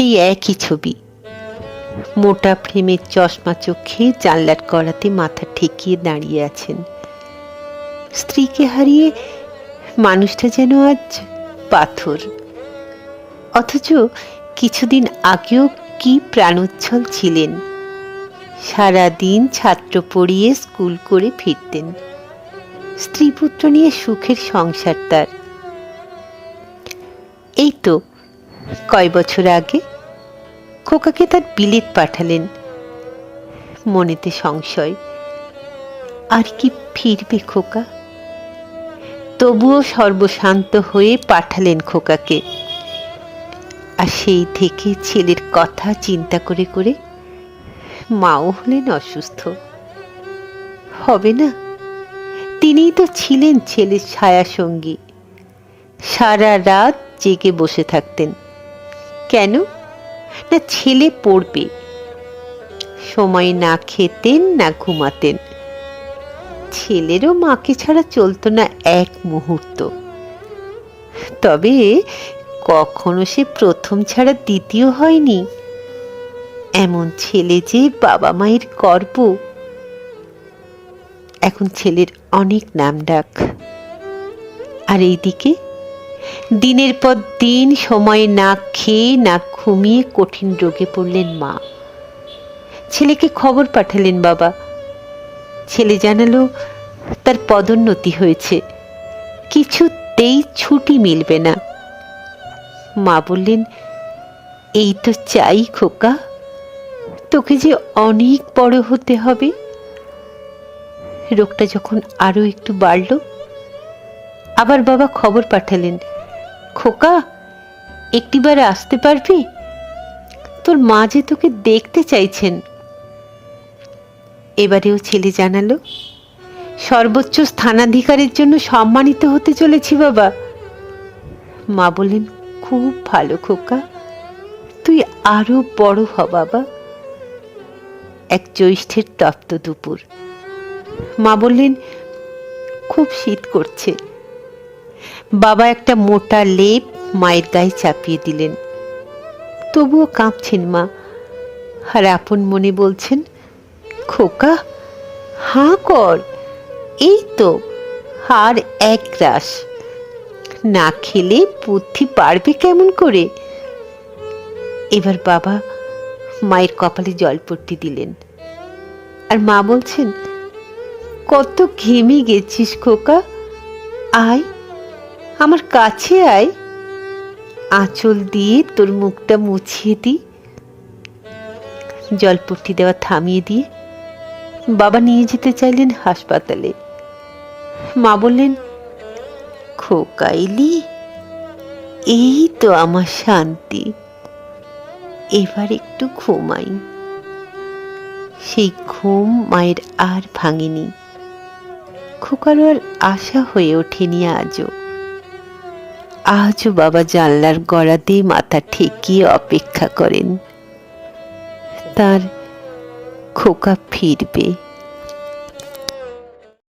সেই একই ছবি। মোটা ফ্রেমের চশমা চোখে জানলার করাতে মাথা ঠেকিয়ে দাঁড়িয়ে আছেন। স্ত্রীকে হারিয়ে মানুষটা যেন আজ পাথর। অথচ কিছুদিন আগেও কি প্রাণোচ্ছল ছিলেন। সারাদিন ছাত্র পড়িয়ে স্কুল করে ফিরতেন। স্ত্রী পুত্র নিয়ে সুখের সংসার তার। এই তো কয় বছর আগে খোকাকে তার বিলেত পাঠালেন। মনেতে সংশয়, আর কি ফিরবে খোকা? তবুও সর্বশান্ত হয়ে পাঠালেন খোকাকে। আর সেই থেকে ছেলের কথা চিন্তা করে করে মাও হলেন অসুস্থ। হবে না, তিনিই তো ছিলেন ছেলের ছায়া সঙ্গী সারা রাত জেগে বসে থাকতেন। কেন? না ছেলে পড়বে। সময় না খেতেন, না ঘুমাতেন। ছেলেরও মাকে ছাড়া চলতো না এক মুহূর্ত। তবে কখনো সে প্রথম ছাড়া দ্বিতীয় হয়নি। এমন ছেলে যে বাবা মায়ের গর্ব। এখন ছেলের অনেক নাম ডাক আর এইদিকে দিনের পর দিন সময় না খেয়ে, না ঘুমিয়ে কঠিন রোগে পড়লেন মা। ছেলেকে খবর পাঠালেন বাবা। ছেলে জানালো, তার পদোন্নতি হয়েছে। কিছুতেই ছুটি মিলবে না। মা বললেন, এই তো চাই খোকা, তোকে যে অনেক বড় হতে হবে। রোগটা যখন আরও একটু বাড়ল, আবার বাবা খবর পাঠালেন খোকা, একটিবার আসতে পারবি? তোর মা যে তোকে দেখতে চাইছেন। এবারেও ছেলে জানালো, সর্বোচ্চ স্থানাধিকারের জন্য সম্মানিত হতে চলেছি বাবা। মা বললেন, খুব ভালো খোকা, তুই আরও বড় হ বাবা। এক জ্যৈষ্ঠের তপ্ত দুপুর। মা বললেন, খুব শীত করছে। বাবা একটা মোটা লেপ মায়ের গায়ে চাপিয়ে দিলেন। তবুও কাঁপছেন মা। আর আপন মনে বলছেন, খোকা, হাঁ কর, এই তো, আর এক গ্রাস না খেলে বুদ্ধি পারবে কেমন করে? এবার বাবা মায়ের কপালে জলপট্টি দিলেন। আর মা বলছেন, কত ঘেমে গেছিস খোকা, আয়। আমার কাছে আয়। আঁচল দিয়ে তোর মুখটা মুছিয়ে দি। জলপট্টি দেওয়া থামিয়ে দিয়ে বাবা নিয়ে যেতে চাইলেন হাসপাতালে। মা বললেন, খোকাইলি, এই তো আমার শান্তি। এবার একটু ঘুমাই। সেই ঘুম মায়ের আর ভাঙেনি। খোকারও আর আশা হয়ে ওঠেনি আজও। আজও বাবা জানলার গড়াতে মাথা ঠেকিয়ে অপেক্ষা করেন। তার খোকা ফিরবে।